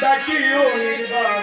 ডাকিও নির্বাণ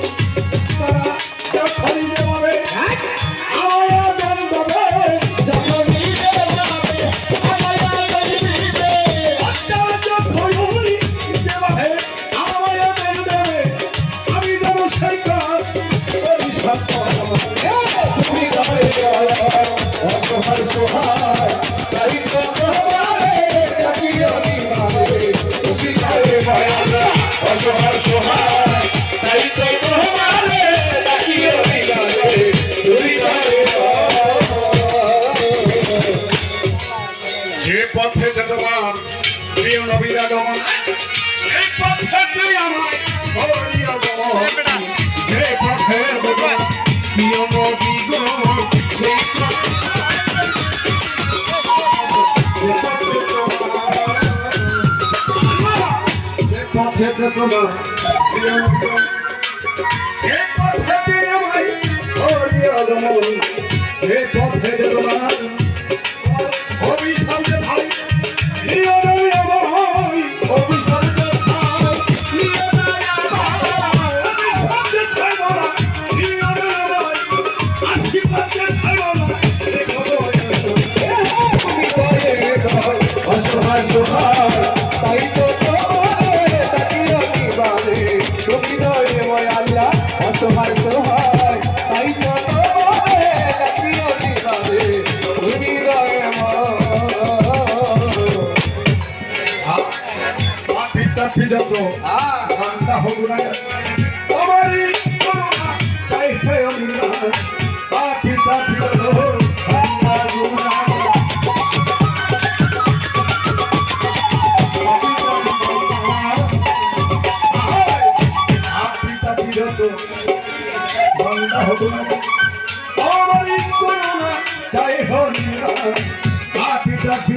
প্রিয় নবীর আগমন। এই পথে আমার ভরিয়া গমন হে পথে প্রিয় নবী গো সেই পথে তোমার প্রিয় হে পথে আমার ভরিয়া গমন হে পথে তোমার ফিরত ঠান্ডা হব না আমারই করোনা তাই হয় না পাখি পাখি ঠান্ডা হব না ঠান্ডা হব না আমারই করোনা তাই হয় না পাখি পাখি